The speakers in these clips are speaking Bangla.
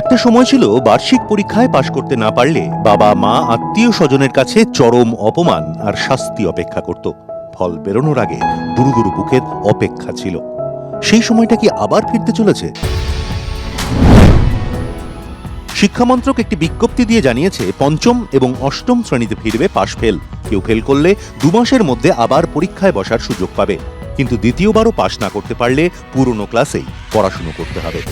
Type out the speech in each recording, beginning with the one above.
একটা সময় ছিল বার্ষিক পরীক্ষায় পাশ করতে না পারলে বাবা, মা, আত্মীয় স্বজনের কাছে চরম অপমান আর শাস্তি অপেক্ষা করত। ফল বেরোনোর আগে দুরু দুরু বুকের অপেক্ষা ছিল। সেই সময়টা কি আবার ফিরতে চলেছে? শিক্ষামন্ত্রক একটি বিজ্ঞপ্তি দিয়ে জানিয়েছে, পঞ্চম এবং অষ্টম শ্রেণীতে ফিরবে পাশ ফেল। কেউ ফেল করলে দু মাসের মধ্যে আবার পরীক্ষায় বসার সুযোগ পাবে। কিন্তু দ্বিতীয়বারও পাশ না করতে পারলে পুরনো ক্লাসেই পড়াশুনো করতে হবে।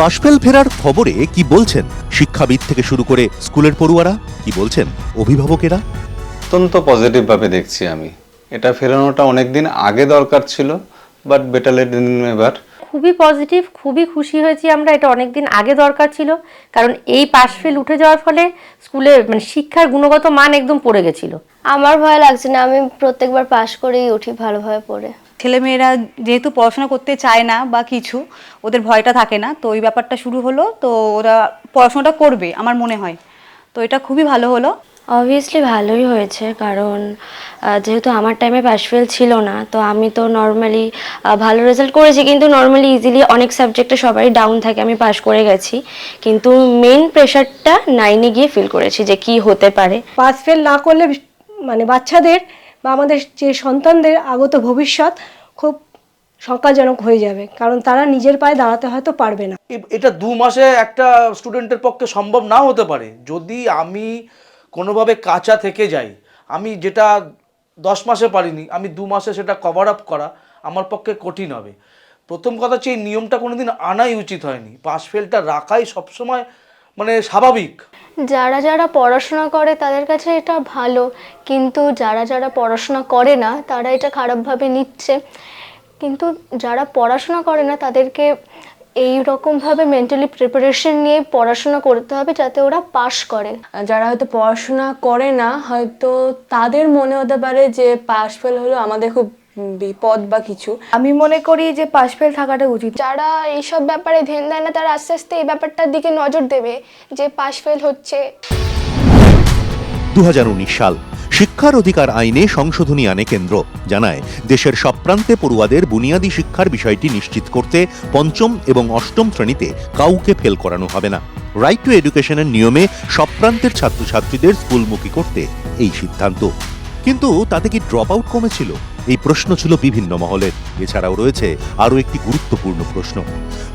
পাশফেল ফেরার খবরে কি বলছেন? শিক্ষাবিদ থেকে শুরু করে স্কুলের পড়ুয়ারা কি বলছেন? অভিভাবকেরা? অত্যন্ত পজিটিভভাবে দেখছি আমি। এটা ফেরানোটা অনেক দিন আগে দরকার ছিল বাট বেটার লেট দিন এবার খুবই পজিটিভ খুবই খুশি হয়েছি আমরা এটা অনেক দিন আগে দরকার ছিল কারণ এই পাশফেল উঠে যাওয়ার ফলে স্কুলে মানে শিক্ষার গুণগত মান একদম পড়ে গেছিল। আমার ভয় লাগছে না আমি প্রত্যেকবার পাশ করেই উঠি ভালোভাবে পড়ে। ছেলেমেয়েরা যেহেতু পড়াশোনা করতে চায় না বা কিছু ওদের ভয়টা থাকে না। তো ওই ব্যাপারটা শুরু হলো তো ওরা পড়াশোনাটা করবে আমার মনে হয়। তো এটা খুবই ভালো হলো। অবভিয়াসলি ভালোই হয়েছে কারণ যেহেতু আমার টাইমে পাশফেল ছিল না তো আমি তো নর্মালি ভালো রেজাল্ট করেছি কিন্তু নর্মালি ইজিলি অনেক সাবজেক্টে সবাই ডাউন থাকে আমি পাশ করে গেছি। কিন্তু মেন প্রেশারটা নাইনে গিয়ে ফিল করেছি যে কি হতে পারে। পাস ফেল না করলে মানে বাচ্চাদের বা আমাদের যে সন্তানদের আগত ভবিষ্যৎ খুব শঙ্কাজনক হয়ে যাবে, কারণ তারা নিজের পায়ে দাঁড়াতে হয়তো পারবে না। এটা দু মাসে একটা স্টুডেন্টের পক্ষে সম্ভব নাও হতে পারে। যদি আমি কোনোভাবে কাঁচা থেকে যাই, আমি যেটা দশ মাসে পারিনি, আমি দু মাসে সেটা কভার আপ করা আমার পক্ষে কঠিন হবে। প্রথম কথা হচ্ছে এই নিয়মটা কোনোদিন আনাই উচিত হয়নি। পাস ফেলটা রাখাই সবসময় মানে স্বাভাবিক। যারা যারা পড়াশোনা করে তাদের কাছে এটা ভালো কিন্তু যারা যারা পড়াশোনা করে না তারা এটা খারাপভাবে নিচ্ছে। কিন্তু যারা পড়াশোনা করে না তাদেরকে এই রকমভাবে মেন্টালি প্রিপারেশন নিয়ে পড়াশোনা করতে হবে যাতে ওরা পাশ করে। যারা হয়তো পড়াশোনা করে না হয়তো তাদের মনে হতে পারে যে পাশ ফেল হলো আমাদের খুব বিপদ বা কিছু। আমি মনে করি যে পাশ ফেল থাকাটা উচিত। যারা এইসব ব্যাপারে ধ্যান দেয় না তারা আস্তে আস্তে এই ব্যাপারটার দিকে নজর দেবে যে পাশ ফেল হচ্ছে। দু হাজার উনিশ সাল শিক্ষার অধিকার আইনে সংশোধনী আনে কেন্দ্র জানায় দেশের সব প্রান্তে পড়ুয়াদের বুনিয়াদী শিক্ষার বিষয়টি নিশ্চিত করতে পঞ্চম এবং অষ্টম শ্রেণীতে কাউকে ফেল করানো হবে না। রাইট টু এডুকেশনের নিয়মে সব প্রান্তের ছাত্রছাত্রীদের স্কুলমুখী করতে এই সিদ্ধান্ত। কিন্তু তাতে কি ড্রপ আউট কমেছিল? এই প্রশ্ন ছিল বিভিন্ন মহলের। এছাড়াও রয়েছে আরও একটি গুরুত্বপূর্ণ প্রশ্ন।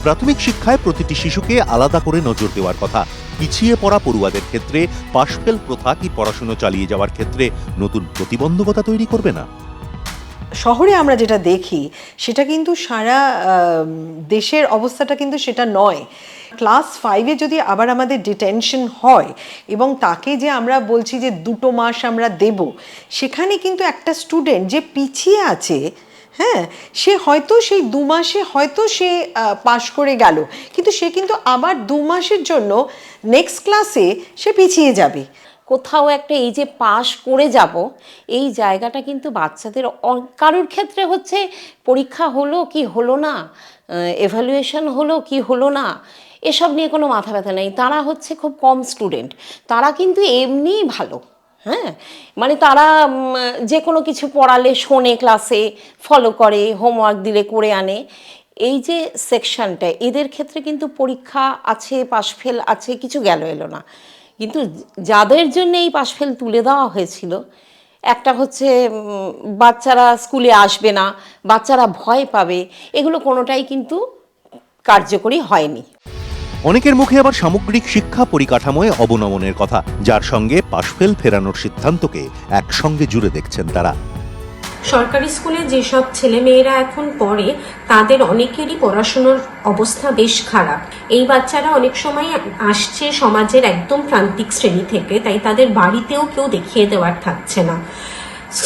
প্রাথমিক শিক্ষায় প্রতিটি শিশুকে আলাদা করে নজর দেওয়ার কথা। পিছিয়ে পড়া পড়ুয়াদের ক্ষেত্রে পাশফেল প্রথা কি পড়াশুনো চালিয়ে যাওয়ার ক্ষেত্রে নতুন প্রতিবন্ধকতা তৈরি করবে না? শহরে আমরা যেটা দেখি, সেটা কিন্তু সারা দেশের অবস্থাটা কিন্তু সেটা নয়। ক্লাস ফাইভে যদি আবার আমাদের ডিটেনশন হয় এবং তাকে যে আমরা বলছি যে দুটো মাস আমরা দেব, সেখানে কিন্তু একটা স্টুডেন্ট যে পিছিয়ে আছে হ্যাঁ সে হয়তো সেই দু মাসে হয়তো সে পাশ করে গেল, কিন্তু সে কিন্তু আবার দু মাসের জন্য নেক্সট ক্লাসে সে পিছিয়ে যাবে। কোথাও একটা এই যে পাশ করে যাব, এই জায়গাটা কিন্তু বাচ্চাদের কারোর ক্ষেত্রে হচ্ছে পরীক্ষা হলো কি হলো না এভালুয়েশন হলো কি হলো না এসব নিয়ে কোনো মাথা ব্যথা নেই। তারা হচ্ছে খুব কম স্টুডেন্ট। তারা কিন্তু এমনিই ভালো হ্যাঁ? মানে তারা যে কোনো কিছু পড়ালে শোনে ক্লাসে ফলো করে হোমওয়ার্ক দিলে করে আনে। এই যে সেকশনটা এদের ক্ষেত্রে কিন্তু পরীক্ষা আছে পাশ ফেল আছে, কিছু গেল এলো না। কিন্তু যাদের জন্য এই পাশ ফেল তুলে দেওয়া হয়েছিল, একটা হচ্ছে বাচ্চারা স্কুলে আসবে না, বাচ্চারা ভয় পাবে, এগুলো কোনোটাই কিন্তু কার্যকরী হয়নি। অনেকের মুখে আবার সামগ্রিক শিক্ষা পরিকাঠামোয় অবনমনের কথা, যার সঙ্গে পাশফেল ফেরানোর সিদ্ধান্তকে একসঙ্গে জুড়ে দেখছেন তারা। সরকারি স্কুলে যেসব ছেলেমেয়েরা এখন পড়ে, তাদের অনেকেরই পড়াশোনার অবস্থা বেশ খারাপ। এই বাচ্চারা অনেক সময় আসছে সমাজের একদম প্রান্তিক শ্রেণি থেকে, তাই তাদের বাড়িতেও কেউ দেখিয়ে দেওয়ার থাকছে না।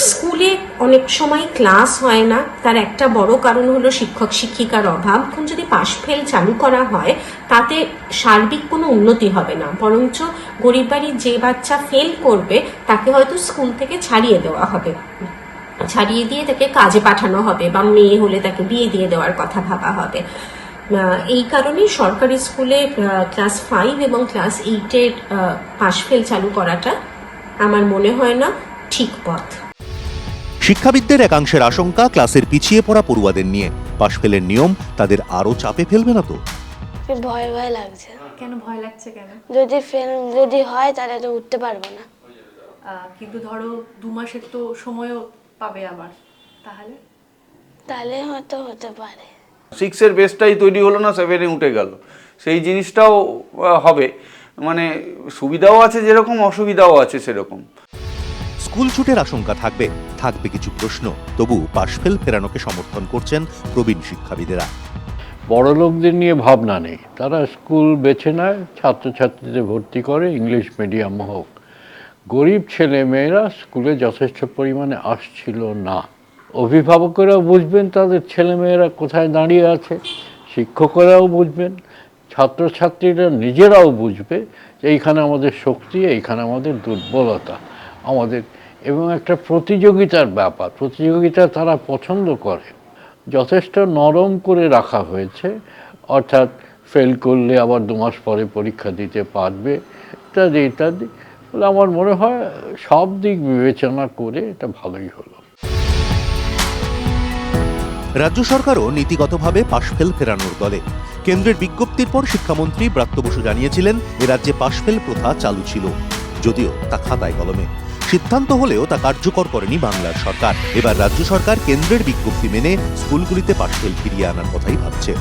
স্কুলে অনেক সময় ক্লাস হয় না। তার একটা বড় কারণ হলো শিক্ষক শিক্ষিকার অভাব। এখন যদি পাশ ফেল চালু করা হয়, তাতে সার্বিক কোনো উন্নতি হবে না। বরঞ্চ গরিব বাড়ির যে বাচ্চা ফেল করবে, তাকে হয়তো স্কুল থেকে ছাড়িয়ে দেওয়া হবে। ছাড়িয়ে দিয়ে তাকে কাজে পাঠানো হবে বা মেয়ে হলে তাকে বিয়ে দিয়ে দেওয়ার কথা ভাবা হবে। এই কারণেই সরকারি স্কুলে ক্লাস ফাইভ এবং ক্লাস এইটের পাশ ফেল চালু করাটা আমার মনে হয় না ঠিক পথ। শিক্ষাবিদদের একাংশের আশঙ্কা ক্লাসের পিছিয়ে পড়া পড়ুয়াদের নিয়ে। পাশ ফেলের নিয়ম তাদের আরও চাপে ফেলবে না তো। ভয় ভয় লাগছে। কেন ভয় লাগছে কেন? যদি ফেল যদি হয় তাহলে তো উঠতে পারব না। কিন্তু ধরো দু মাসের তো সময়ও পাবে আবার তাহলে? তাহলে হয়তো হতে পারে। সিক্সের বেসটাই তৈরি হলো না সেভেনে উঠে গেল। সেই জিনিসটাও হবে। মানে সুবিধাও আছে যেরকম অসুবিধাও আছে সেরকম। স্কুল ছুটের আশঙ্কা থাকবে। থাকবে কিছু প্রশ্ন। তবু পাশফেল ফেরানোকে সমর্থন করছেন প্রবীণ শিক্ষাবিদেরা। বড় লোকদের নিয়ে ভাবনা নেই। তারা স্কুল বেছে নেয়, ছাত্রছাত্রীদের ভর্তি করে, ইংলিশ মিডিয়াম হোক। গরিব ছেলে মেয়েরা স্কুলে যথেষ্ট পরিমাণে আসছিল না। অভিভাবকেরাও বুঝবেন তাদের ছেলেমেয়েরা কোথায় দাঁড়িয়ে আছে। শিক্ষকরাও বুঝবেন। ছাত্রছাত্রীরা নিজেরাও বুঝবে যে এইখানে আমাদের শক্তি, এইখানে আমাদের দুর্বলতা। আমাদের এবং একটা প্রতিযোগিতার ব্যাপার। প্রতিযোগিতা তারা পছন্দ করে। যথেষ্ট নরম করে রাখা হয়েছে। অর্থাৎ ফেল করলে আবার দু মাস পরে পরীক্ষা দিতে পারবে। ইত্যাদি ইত্যাদি। আমার মনে হয় সব দিক বিবেচনা করে এটা ভালোই হলো। রাজ্য সরকারও নীতিগতভাবে পাশফেল ফেরানোর দলে। কেন্দ্রের বিজ্ঞপ্তির পর শিক্ষামন্ত্রী ব্রাত্য বসু জানিয়েছিলেন, এ রাজ্যে পাশফেল প্রথা চালু ছিল। যদিও তা খাতায় কলমে। সিদ্ধান্ত হলেও তা কার্যকর করেনি বাংলার সরকার। এবার রাজ্য সরকার কেন্দ্রের বিজ্ঞপ্তি মেনে স্কুলগুলিতে পাশফেল ফিরিয়ে আনার কথাই ভাবছে।